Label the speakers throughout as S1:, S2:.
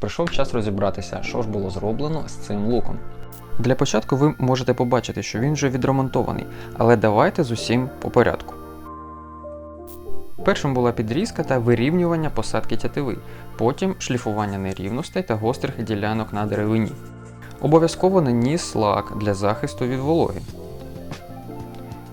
S1: прийшов час розібратися, що ж було зроблено з цим луком. Для початку ви можете побачити, що він вже відремонтований, але давайте з усім по порядку. Першим була підрізка та вирівнювання посадки тятиви, потім шліфування нерівностей та гострих ділянок на деревині. Обов'язково наніс лак для захисту від вологи.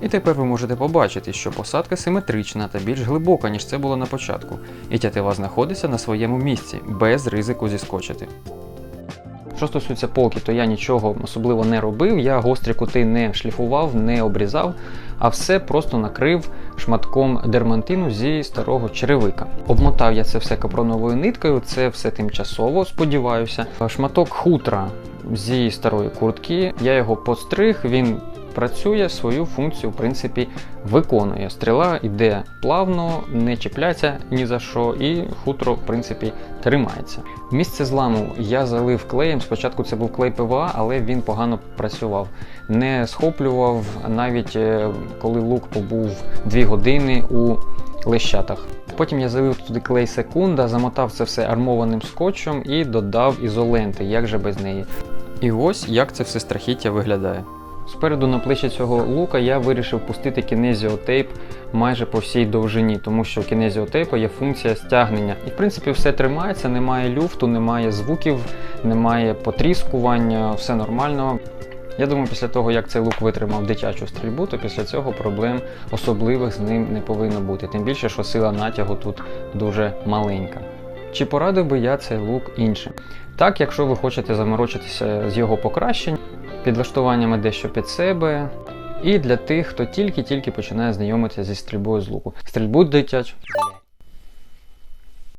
S1: І тепер ви можете побачити, що посадка симетрична та більш глибока, ніж це було на початку, і тятива знаходиться на своєму місці, без ризику зіскочити. Що стосується полки, то я нічого особливо не робив, я гострі кути не шліфував, не обрізав, а все просто накрив шматком дермантину зі старого черевика. Обмотав я це все капроновою ниткою, це все тимчасово, сподіваюся. Шматок хутра зі старої куртки, я його постриг, він працює, свою функцію, в принципі, виконує. Стріла йде плавно, не чіпляється ні за що, і хутро, в принципі, тримається. Місце зламу я залив клеєм. Спочатку це був клей ПВА, але він погано працював. Не схоплював навіть е, коли лук побув 2 години у лещатах. Потім я залив туди клей секунда, замотав це все армованим скотчем і додав ізоленти, як же без неї. І ось як це все страхіття виглядає. Спереду на плечі цього лука я вирішив пустити кінезіотейп майже по всій довжині, тому що у кінезіотейпа є функція стягнення. І в принципі все тримається, немає люфту, немає звуків, немає потріскування, все нормально. Я думаю, після того, як цей лук витримав дитячу стрільбу, то після цього проблем особливих з ним не повинно бути. Тим більше, що сила натягу тут дуже маленька. Чи порадив би я цей лук іншим? Так, якщо ви хочете заморочитися з його покращенням, підлаштуваннями дещо під себе. І для тих, хто тільки-тільки починає знайомитися зі стрільбою з луку. Стрільбу дитячу.